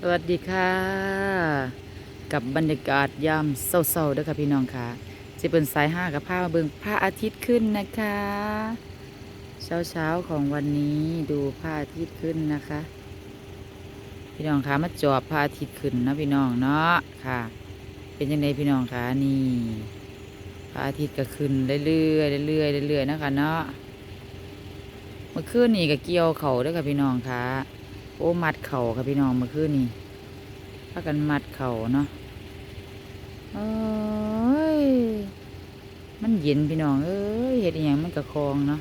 สวัสดีค่ะ กับบรรยากาศยามเศร้าๆด้อค่ะพี่น้องค่ะจะเป็นสายห้ากับผ้ามาเบิงพระอาทิตย์ขึ้นนะคะ เช้าๆของวันนี้ดูพระอาทิตย์ขึ้นนะคะ พี่น้องคะมาจอบพระอาทิตย์ขึ้นนะพี่น้องเนาะค่ะ เป็นยังไงพี่น้องคะนี่ พระอาทิตย์ก็ขึ้นเรื่อยๆเรื่อยๆเรื่อยๆนะคะเนาะเมื่อคืนนี่ก็เกี่ยวเขาด้อค่ะพี่น้องค่ะ โอ้มัดเข่าค่ะพี่น้องเมื่อคืนนี่พากันมัดเข่าเนาะโอ้ยมันเย็นพี่น้องเอ้ยเห็ดอย่างมันกระคองเนาะ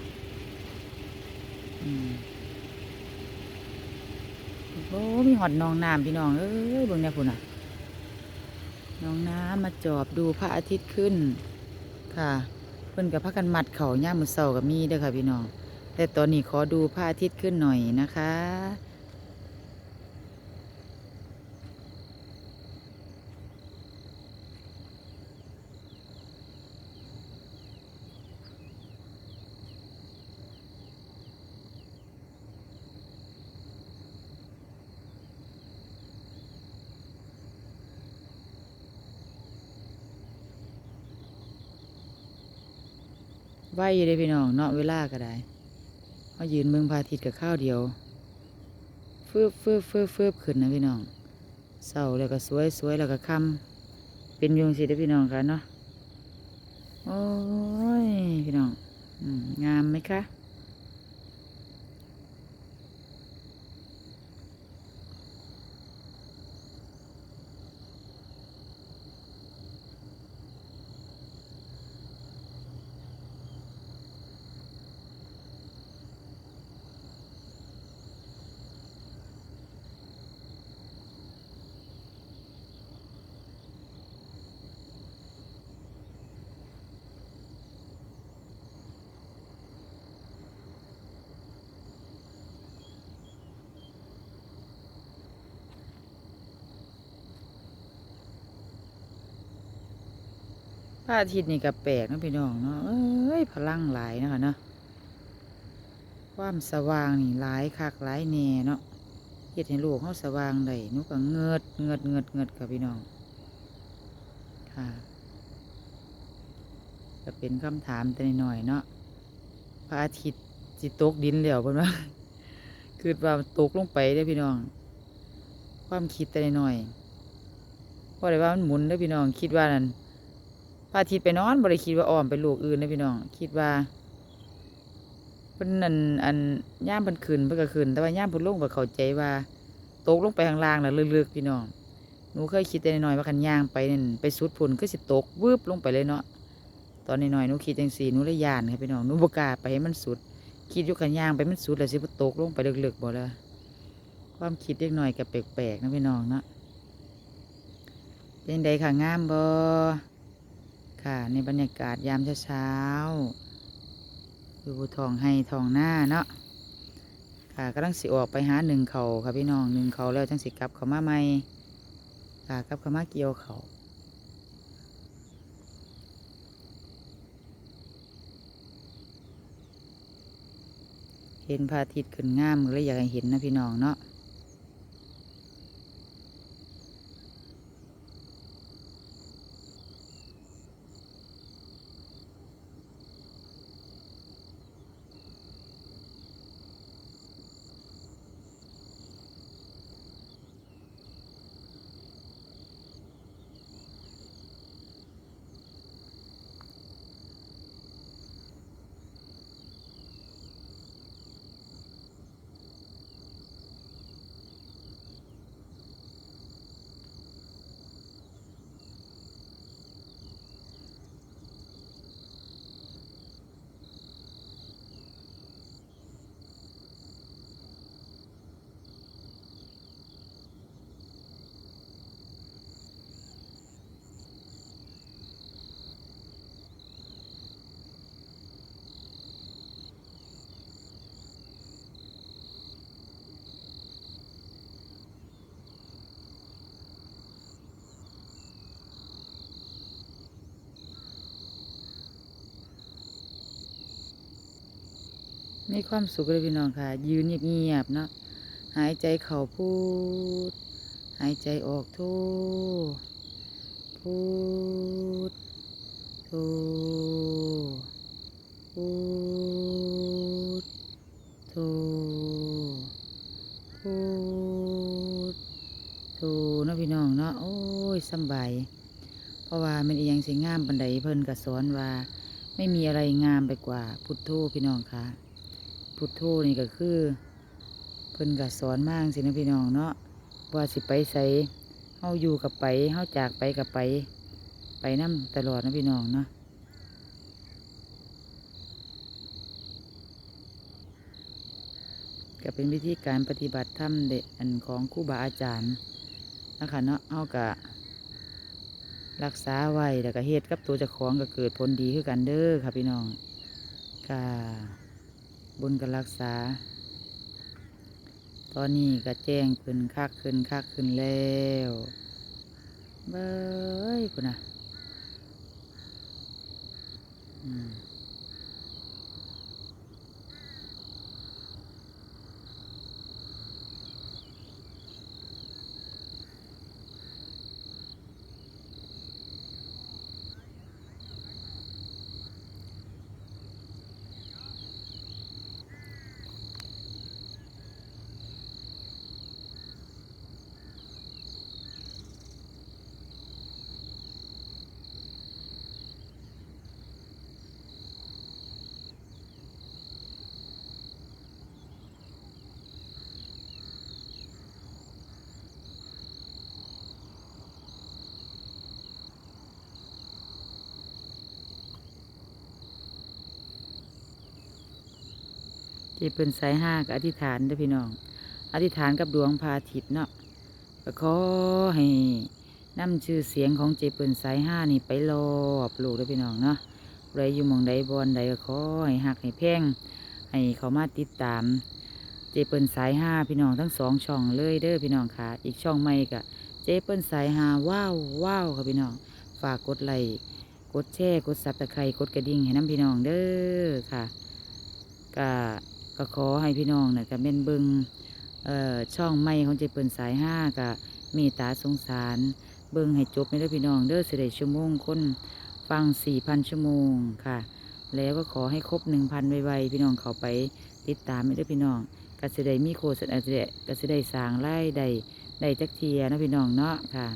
โอ้มีหอดนองน้ำพี่น้องเอ้ยเบิ่งเนี่ยพุ่นอะนองน้ำมาจอบดูพระอาทิตย์ขึ้น ค่ะ เพิ่นกับพากันมัดเข่าย่ามมือเสากับมีเด้อค่ะพี่น้องแต่ตอนนี้ขอดูพระอาทิตย์ขึ้นหน่อยนะคะ ไหวอยู่ได้พี่น้องเนาะเวลาก็ได้เขายืนเมืองพระอาทิตย์กับข้าวเดียวฟืบฟืบฟืบฟืบขึ้นนะพี่น้องเศร้าแล้วก็สวยสวยแล้วก็ค่ำเป็นยุงสิเด้พี่น้องค่ะเนาะโอ้ยพี่น้องงามไหมคะ พระอาทิตย์นี่ก็แปลกนะพี่น้องเนาะเอ้ยพลังหลายนะคะเนาะความสว่างนี่หลายคักหลายแน่เนาะเฮ็ดให้โลกเขาสว่างได้นูก็เงิดเงิดเงิดเงิดค่ะพี่น้องค่ะก็เป็นคำถามแต่หน่อยๆเนาะพระอาทิตย์สิตกดินแล้วเพิ่นว่าคือว่าตกลงไปได้พี่น้อง ความคิดแต่หน่อยเพราะได้ว่ามันหมุนได้พี่น้องคิดว่านั่น พระอาทิตย์ไปนอนบ่ได้คิดว่าอ้อมไปลูกอื่นได้อพี่น้อง คิดว่าเพิ่นนั่นอันย่ามเพิ่นขึ้นเพิ่นก็ขึ้นแต่ว่าย่ามพิ่นลงก็เข้าใจว่าตกลงไปข้างล่างน่ะลึกๆพี่น้องหนูเคยคิดแต่น้อยว่าคันย่างไปนั่นไปสุดพุ่นก็สิตกวืบลงไปเลยเนาะตอนน้อยๆหนูคิดจังซี่หนูเลยยานค่ะพี่น้องหนูบกาไปให้มันสุด คิดยู่คันย่างไปมันสุดแล้วสิบ่ตกลงไปลึกๆบ่ล่ะความคิดเล็กน้อยก็แปลกๆนะพี่น้องเนาะเป็นใดค่ะงามบ่ ค่ะในบรรยากาศยามเช้าดูทองให้ทองหน้าเนาะค่ะกำลังสิออกไปหาหนึ่งเขาค่ะพี่น้องหนึ่งเขาแล้วจังสิกลับเขามาใหม่ค่ะกลับเขามาเกี่ยวเขาเห็นพระอาทิตย์ขึ้นงามเลยอยากให้เห็นนะพี่น้องเนาะ มีความสุขเลยพี่น้องค่ะ ยืนเงียบๆเนาะหายใจเข่าพูด หายใจออกโทพูดโทพูดโทพูดโทเนาะพี่น้องเนาะโอ้ยสบายเพราะว่ามันอียังสิงามปันใดเพิ่นก็สอนว่า ไม่มีอะไรงามไปกว่าพุทโธพี่น้องค่ะ พุทโธนี่ก็คือ เพิ่นก็สอนมากสินะพี่น้องเนาะว่าสิไปใส่เฮาอยู่กับไปเฮาจากไปกับไป ไปนํตลอดนะพี่น้องเนาะก็เป็นวิธีการปฏิบัติธรรมเด็อันของครูบาอาจารย์นะคะเนาะเฮากะรักษาไว้แล้วก็เฮ็ดกับตัวเจ้าของก็เกิดผลดีคือกันเด้อค่ะพี่น้องกา บุญกับรักษา ตอนนี้ก็แจ้งขึ้นคักขึ้นคักขึ้นแล้วเบ้ยคุณนะอืม ที่เป็นสายห้าก็อธิษฐานเด้อพี่น้อง อธิษฐานกับดวงพาทิตเนาะก็ขอให้นำชื่อเสียงของเจเปิลสายห้านี่ไปรอบโลกเด้อพี่น้องเนาะไรอยู่มองใดบอนใดก็ขอให้หักให้แพ่งให้เขามาติดตาม เจเปิลสายห้าพี่น้องทั้งสองช่องเลยเด้อพี่น้องค่ะ อีกช่องใหม่ก็เจเปิลสายห้าว้าวว้าวค่ะพี่น้อง ฝากกดไลค์กดแชร์กดซับตะไคร้กดกระดิ่งให้น้ำพี่น้องเด้อค่ะก็ ก็ขอให้พี่น้องเนี่ยก็เป็นเบิงช่องใหม่ของเจเปิลสายห้าก็เมตตาสงสาร เบิงให้จบไม่ได้พี่น้องเด้อเสด็จชั่วโมงคนฟังสี่พันชั่วโมงค่ะ แล้วก็ขอให้ครบหนึ่งพันไวๆพี่น้องเขาไปติดตามไม่ได้พี่น้องก็สิได้มีโคสอาจจก็สิได้สางไล่ได้ได้จักเทียนะพี่น้องเนาะค่ะ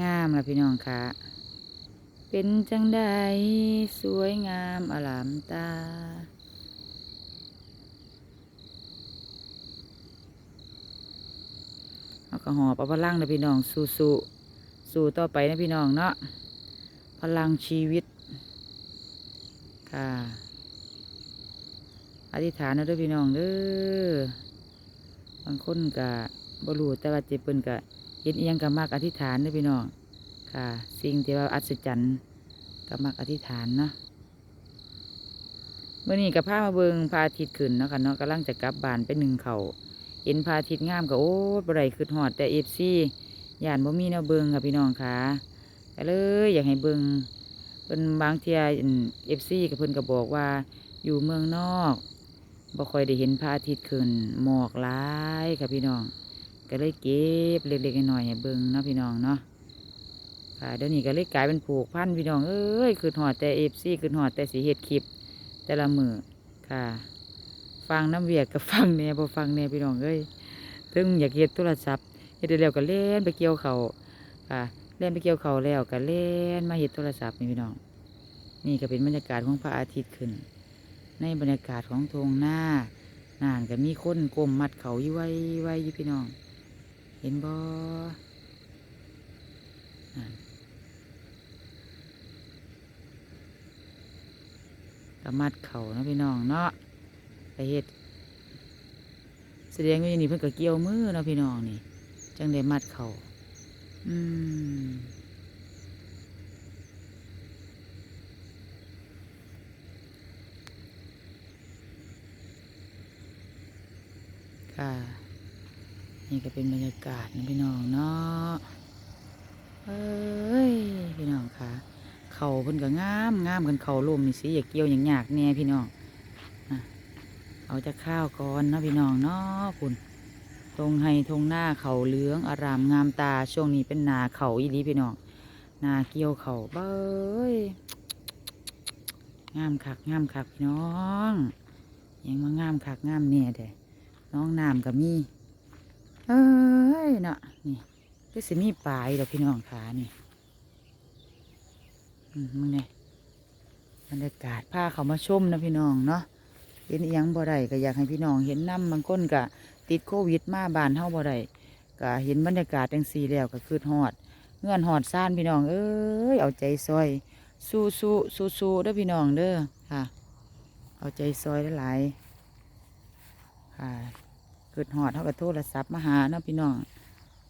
งามละพี่น้องคะเป็นจังใดสวยงามอลามตา เอากระหอบเอาพลังนะพี่น้อง สู้สู้สู้ต่อไปนะพี่น้องเนาะพลังชีวิต ค่ะ อธิษฐานนะด้วยพี่น้องเด้อบางคนกะบรูแต่ว่าเจ็บเปิ้นกะ เห็นเอียงกับมากอธิษฐานเด้อพี่น้องค่ะ สิ่งที่ว่าอัศจรรย์กับมักอธิษฐานเนาะเมื่อนี้กับพามาเบิงพระอาทิตย์ขึ้นเนาะค่ะเนาะกำลังจะกลับบ้านไปหนึ่งเขาเห็นพระอาทิตย์งามก็โอ้บได้คือหอด แต่เอฟซีย่านบ่มีแนวเบิงค่ะพี่น้องค่ะก็เลยอยากให้เบิงเพิ่นบางเทียเอฟซีกับเพิ่นก็บอกว่า อยู่เมืองนอกบ่ค่อยได้เห็นพระอาทิตย์ขึ้นหมอกหลายค่ะพี่น้อง ก็เลยเก็บเล็กๆหน้อยๆเบิงเนาะพี่น้องเนาะค่ะเดี๋ยวนี้ก็เลยกลายเป็นผูกพันพี่น้องเอ้ยคือหอดแต่เอฟซีคือหอดแต่สีเห็ดคลิป แต่ละมือค่ะ ฟังน้ำเวียกกับฟังแน่บ่ฟังแน่พี่น้องเอ้ยถึงอยากเฮ็ดโทรศัพท์เฮ็ดได้แล้วก็เล่นไปเกี่ยวเขาค่ะเล่นไปเกี่ยวเขาแล้วก็เล่นมาเฮ็ดโทรศัพท์นี่พี่น้อง นี่ก็เป็นบรรยากาศของพระอาทิตย์ขึ้น ในบรรยากาศของทงหน้านานก็มีคนกลมมัดเขาอยู่ไว้ไว้ยู่พี่น้อง เห็นบ่นั่นก็มัดเขานะพี่น้องเนาะไปเฮ็ดแสดงว่าอย่างนี้เพิ่นก็เกี่ยวมือนะพี่น้องนี่จังได้มัดเขาอืมค่ะ นี่ก็เป็นบรรยากาศนะพี่น้องเนาะเอ้ยพี่น้องค่ะเขาเพิ่นก็งามงามกันเขาลมนี่สิอย่าเกี่ยวอย่างยากแน่พี่น้องเอาจะข้าวก่อนนะพี่น้องเนาะคุณทงให้ทงหน้าเขาเหลืองอารามงามตาช่วงนี้เป็นนาเขาอีหลีพี่น้องนาเกี่ยวเขาเบ้ยงามคักงามคักพี่น้องยังมางามคักงามเนี่ยเด้น้องน้ำก็มี เอ้ยเนาะนี่ก็สิมีปลายดอกพี่น้องขานี่มึงเนี่ยบรรยากาศพาเขามาชมนะพี่น้องเนาะเห็นอิหยังบ่ได้ก็อยากให้พี่น้องเห็นน้ำบางคนก็ติดโควิดมาบานเฮาบ่ได้ก็เห็นบรรยากาศจังซีแล้วก็คือฮอด เงื่อนฮอดซ่านพี่น้อง เอ้ยเอาใจซอย สู้สู้สู้สู้เด้อพี่น้องเด้อค่ะ เอาใจซอยหลายค่ะ กิดฮอดเฮาก็โทรศัพท์มาหาเนาะพี่น้อง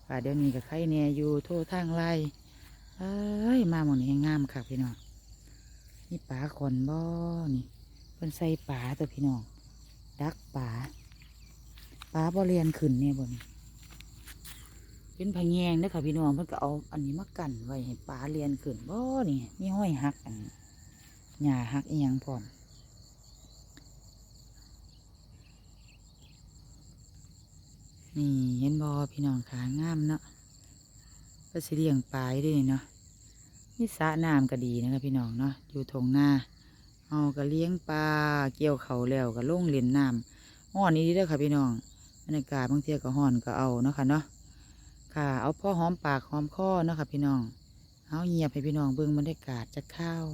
ค่ะเดี๋ยวนี้ก็ใครแน่อยู่โทรทางไรเอ้ยมาหมองนี้งามค่ะพี่น้องนี่ปลาขอนบ่อนี่เพิ่นใส่ปลาตัวพี่น้องดักปลาปลาบ่เรียนขึ้นเนี่ยบนเป็นพะแยงเด้อค่ะพี่น้องเพิ่นก็เอาอันนี้มากันไว้ให้ปลาเรียนขึ้นบ่นี่มีห้อยหักอันหญ้าหักอีหยังพร้อม นี่เห็นบ่พี่น้องขางามเนาะก็สิเลี้ยงปลายด้วยเนาะนี่สระน้ำก็ดีนะครับพี่น้องเนาะอยู่ทงหน้าเอาก็เลี้ยงปลาเกี่ยวเขาแล้วก็ล่งเล่นน้ำห้อนนี้ด้อค่ะพี่น้องบรรยากาศบางเทีก็ห้อนก็เอาเนาะค่ะเนาะค่ะ เอาพ่อหอมปากหอมคอเนาะค่ะพี่น้องเอาเงียบให้พี่น้องเบิ่งบรรยากาศจะเข้าว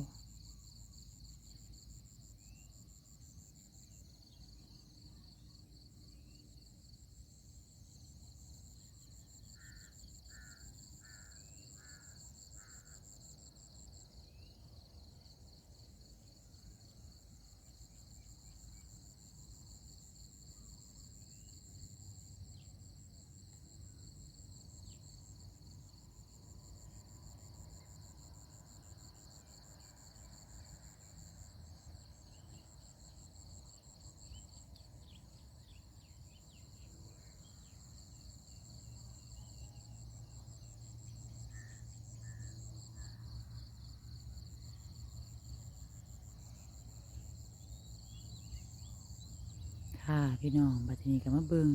ค่ะ พี่น้องบัดนี้ก็มาเบิง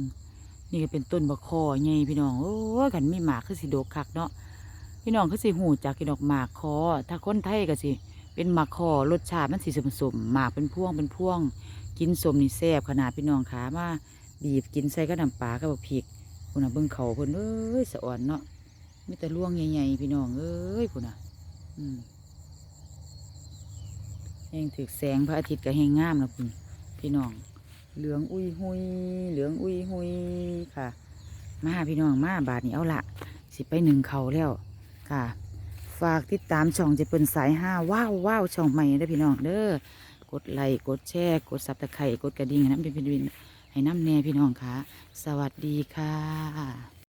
นี่ก็เป็นต้นบะคอใหญ่พี่น้องโอ้ยกันมีหมากคือสิโดกคักเนาะพี่น้องคือสิหูจากกินดอกหมากคอ ถ้าคนไทยก็สิเป็นหมากคอรสชาติมันสิสมสมหมากเป็นพ่วงเป็นพ่วง กินสมนี่แซ่บขนาดพี่น้องขามาบีบกินใส่กับน้ำปลากับบักพริกพุ่นน่ะเบิ่งเขาเพิ่นเอ้ยสะอ่อนเนาะมีแต่ล่วงใหญ่ๆพี่น้องเอ้ยพุ่นน่ะอืมแห้งถึกแสงพระอาทิตย์ก็แห้งงามนะพุ่นพี่น้อง เหลืองอุ้ยหุยเหลืองอุ้ยหุยค่ะ มาพี่น้องมาบาทนี้เอาละสิไปหนึ่งเขาแล้วค่ะ ฝากติดตามช่องจะเป็นสายห้าว้าวว้าวช่องใหม่เด้พี่น้องเด้อกดไลค์กดแชร์กดซับตะไคร่กดกระดิ่งน้ำเป็นเป็นให้น้ำแน่พี่น้องค่ะ สวัสดีค่ะ